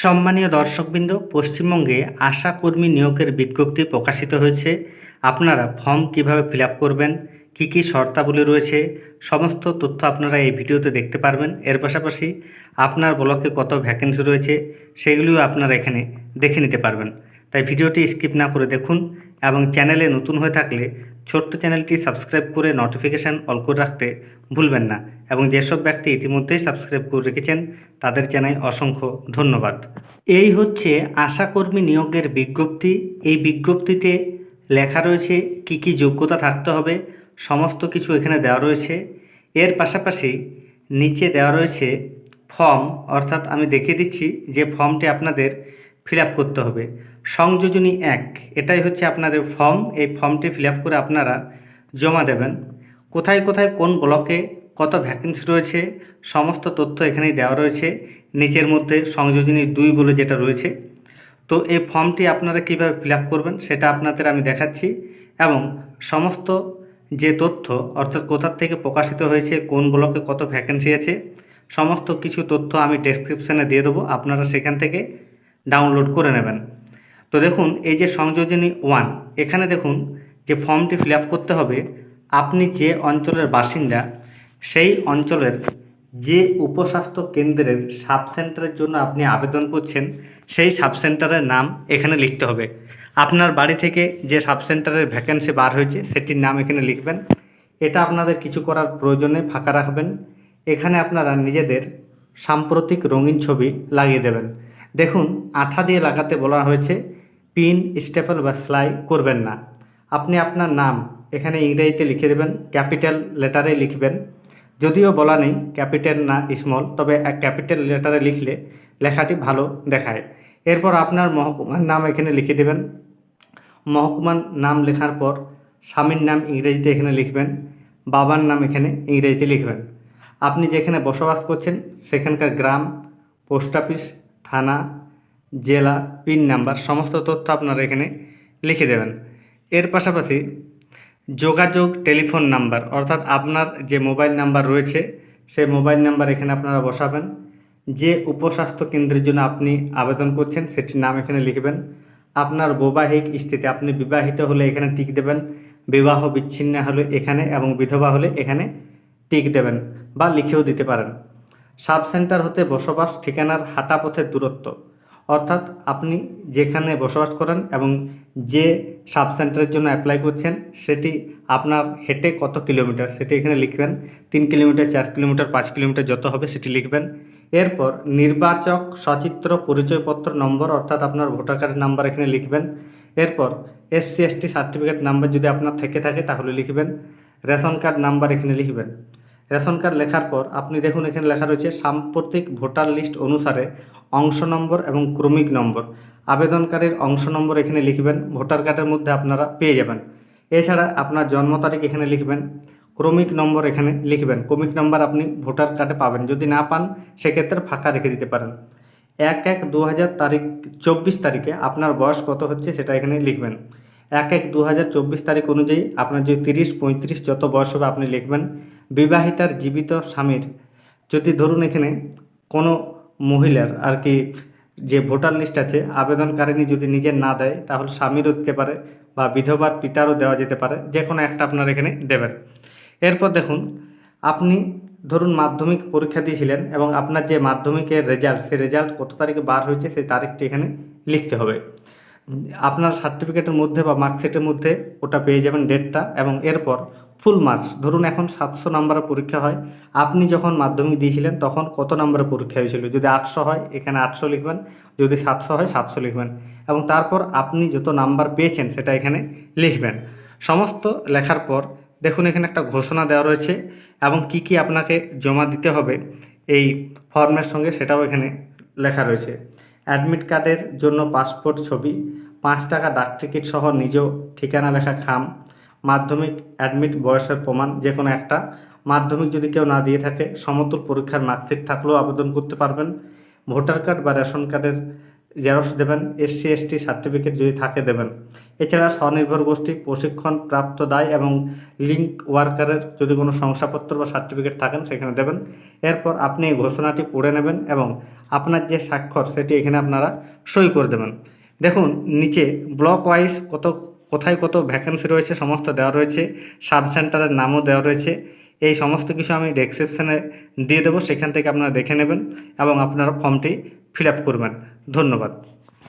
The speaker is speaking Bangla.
সম্মানীয় দর্শকবৃন্দ, পশ্চিমবঙ্গে আশা কর্মী নিয়োগের বিজ্ঞপ্তি প্রকাশিত হয়েছে। আপনারা ফর্ম কীভাবে ফিল করবেন, কী কী শর্তাবলী রয়েছে, সমস্ত তথ্য আপনারা এই ভিডিওতে দেখতে পারবেন। এর পাশাপাশি আপনার ব্লকে কত ভ্যাকেন্সি রয়েছে, সেগুলিও আপনারা এখানে দেখে নিতে পারবেন। তাই ভিডিওটি স্কিপ না করে দেখুন এবং চ্যানেলে নতুন হয়ে থাকলে ছোট্ট চ্যানেলটি সাবস্ক্রাইব করে নোটিফিকেশান অল করে রাখতে ভুলবেন না। এবং যেসব ব্যক্তি ইতিমধ্যেই সাবস্ক্রাইব করে রেখেছেন, তাদের জানাই অসংখ্য ধন্যবাদ। এই হচ্ছে আশাকর্মী নিয়োগের বিজ্ঞপ্তি। এই বিজ্ঞপ্তিতে লেখা রয়েছে কি কি যোগ্যতা থাকতে হবে, সমস্ত কিছু এখানে দেওয়া রয়েছে। এর পাশাপাশি নিচে দেওয়া রয়েছে ফর্ম, অর্থাৎ আমি দেখিয়ে দিচ্ছি যে ফর্মটি আপনাদের ফিল করতে হবে। সংযোজনী এক, এটাই হচ্ছে আপনাদের ফর্ম। এই ফর্মটি ফিল করে আপনারা জমা দেবেন। কোথায় কোথায় কোন ব্লকে কত ভ্যাকেন্সি রয়েছে, সমস্ত তথ্য এখানেই দেওয়া রয়েছে। নিচের মধ্যে সংযোজনী দুই বলে যেটা রয়েছে। তো এই ফর্মটি আপনারা কীভাবে ফিল করবেন সেটা আপনাদের আমি দেখাচ্ছি এবং সমস্ত যে তথ্য, অর্থাৎ কোথার থেকে প্রকাশিত হয়েছে, কোন ব্লকে কত ভ্যাকেন্সি আছে, সমস্ত কিছু তথ্য আমি ডেসক্রিপশানে দিয়ে দেবো। আপনারা সেখান থেকে ডাউনলোড করে নেবেন। তো দেখুন, এই যে সংযোজনী ওয়ান এখানে দেখুন যে ফর্মটি ফিল করতে হবে। আপনি যে অঞ্চলের বাসিন্দা সেই অঞ্চলের যে উপস্বাস্থ্য কেন্দ্রের সাব সেন্টারের জন্য আপনি আবেদন করছেন, সেই সাব সেন্টারের নাম এখানে লিখতে হবে। আপনার বাড়ি থেকে যে সাব সেন্টারের ভ্যাকেন্সি বার হয়েছে, সেটির নাম এখানে লিখবেন। এটা আপনাদের কিছু করার প্রয়োজনে ফাঁকা রাখবেন। এখানে আপনারা নিজেদের সাম্প্রতিক রঙিন ছবি লাগিয়ে দেবেন। দেখুন, আঠা দিয়ে লাগাতে বলা হয়েছে, পিন, স্টেপল বা সেলাই করবেন না। আপনি আপনার নাম এখানে ইংরেজিতে লিখে দেবেন, ক্যাপিটাল লেটারে লিখবেন। যদিও বলা নেই ক্যাপিটাল না স্মল, তবে এক ক্যাপিটাল লেটারে লিখলে লেখাটি ভালো দেখায়। এরপর আপনার মহকুমার নাম এখানে লিখে দেবেন। মহকুমার নাম লেখার পর স্বামীর নাম ইংরেজিতে এখানে লিখবেন, বাবার নাম এখানে ইংরেজিতে লিখবেন। আপনি যেখানে বসবাস করছেন, সেখানকার গ্রাম, পোস্ট অফিস, থানা, জেলা, পিন নাম্বার, সমস্ত তথ্য আপনারা এখানে লিখে দেবেন। এর পাশাপাশি যোগাযোগ টেলিফোন নাম্বার, অর্থাৎ আপনার যে মোবাইল নাম্বার রয়েছে, সেই মোবাইল নাম্বার এখানে আপনারা বসাবেন। যে উপস্বাস্থ্য কেন্দ্রের জন্য আপনি আবেদন করছেন, সেটির নাম এখানে লিখবেন। আপনার বৈবাহিক স্থিতি, আপনি বিবাহিত হলে এখানে টিক দেবেন, বিবাহ বিচ্ছিন্ন হলে এখানে এবং বিধবা হলে এখানে টিক দেবেন বা লিখেও দিতে পারেন। সাব সেন্টার হতে বসবাস ঠিকানার হাঁটা পথের দূরত্ব। অর্থাৎ আপনি যেখানে বসবাস করেন এবং যে সাব সেন্টারের জন্য অ্যাপ্লাই করছেন, সেটি আপনার হেঁটে কত কিলোমিটার? সেটি এখানে লিখবেন। তিন কিলোমিটার, চার কিলোমিটার, পাঁচ কিলোমিটার যত হবে সেটি লিখবেন। এরপর নির্বাচক সচিত্র পরিচয়পত্র নম্বর, অর্থাৎ আপনার ভোটার কার্ডের নাম্বার এখানে লিখবেন। এরপর এসসি এসটি সার্টিফিকেট নাম্বার যদি আপনার থেকে থাকে, তাহলে লিখবেন। রেশন কার্ড নাম্বার এখানে লিখবেন। রেশন কার্ড লেখার পর আপনি দেখুন এখানে লেখা রয়েছে, সাম্প্রতিক ভোটার লিস্ট অনুসারে অংশ নম্বর এবং ক্রমিক নম্বর। আবেদনকারীর অংশ নম্বর এখানে লিখবেন, ভোটার কার্ডের মধ্যে আপনারা পেয়ে যাবেন। এছাড়া আপনার জন্ম তারিখ এখানে লিখবেন, ক্রমিক নম্বর এখানে লিখবেন। ক্রমিক নম্বর আপনি ভোটার কার্ডে পাবেন। যদি না পান, সেক্ষেত্রে ফাঁকা রেখে দিতে পারেন। এক এক দু তারিখ, চব্বিশ তারিখে আপনার বয়স কত হচ্ছে সেটা এখানে লিখবেন। এক এক দু তারিখ অনুযায়ী আপনার যদি তিরিশ, পঁয়ত্রিশ যত বয়স হবে আপনি লিখবেন। বিবাহিতার জীবিত স্বামীর। যদি ধরুন এখানে কোনো মহিলার আর কি যে ভোটার লিস্ট আছে, আবেদনকারিনী যদি নিজের না দেয়, তাহলে স্বামীরও দিতে পারে বা বিধবার পিতারও দেওয়া যেতে পারে, যে কোনো একটা আপনার এখানে দেবেন। এরপর দেখুন, আপনি ধরুন মাধ্যমিক পরীক্ষা দিয়েছিলেন এবং আপনার যে মাধ্যমিকের রেজাল্ট, সেই রেজাল্ট কত তারিখে বার হয়েছে, সেই তারিখটি এখানে লিখতে হবে। আপনার সার্টিফিকেটের মধ্যে বা মার্কশিটের মধ্যে ওটা পেয়ে যাবেন ডেটটা এবং এরপর ফুল মার্কস। ধরুন এখন সাতশো নাম্বারের পরীক্ষা হয়। আপনি যখন মাধ্যমিক দিয়েছিলেন, তখন কত নাম্বারের পরীক্ষা হয়েছিল? যদি আটশো হয়, এখানে আটশো লিখবেন। যদি সাতশো হয়, সাতশো লিখবেন। এবং তারপর আপনি যত নাম্বার পেয়েছেন, সেটা এখানে লিখবেন। সমস্ত লেখার পর দেখুন, এখানে একটা ঘোষণা দেওয়া রয়েছে এবং কি কি আপনাকে জমা দিতে হবে এই ফর্মের সঙ্গে সেটাও এখানে লেখা রয়েছে। অ্যাডমিট কার্ডের জন্য পাসপোর্ট ছবি, পাঁচ টাকা ডাক টিকিট সহ নিজ ঠিকানা লেখা খাম মাধ্যমিক অ্যাডমিট বয়সের প্রমাণ যে কোনো একটা। মাধ্যমিক যদি কেউ না দিয়ে থাকে, সমতুল পরীক্ষার মার্কশিট থাকলেও আবেদন করতে পারবেন। ভোটার কার্ড বা রেশন কার্ডের জেরক্স দেবেন এসসি এসটি সার্টিফিকেট যদি থাকে দেবেন। এছাড়া স্বনির্ভর গোষ্ঠী, প্রশিক্ষণ প্রাপ্ত দায় এবং লিঙ্ক ওয়ার্কারের যদি কোনো শংসাপত্র বা সার্টিফিকেট থাকেন, সেখানে দেবেন। এরপর আপনি এই ঘোষণাটি পড়ে নেবেন এবং আপনার যে স্বাক্ষর, সেটি এখানে আপনারা সই করে দেবেন। দেখুন, নিচে ব্লক ওয়াইজ কত কোথায় কত ভ্যাকেন্সি রয়েছে, সমস্ত দেওয়া রয়েছে সাব সেন্টারের নামও দেওয়া রয়েছে। এই সমস্ত কিছু আমি ডেসক্রিপশানে দিয়ে দেবো, সেখান থেকে আপনারা দেখে নেবেন এবং আপনারা ফর্মটি ফিল আপ করবেন। ধন্যবাদ।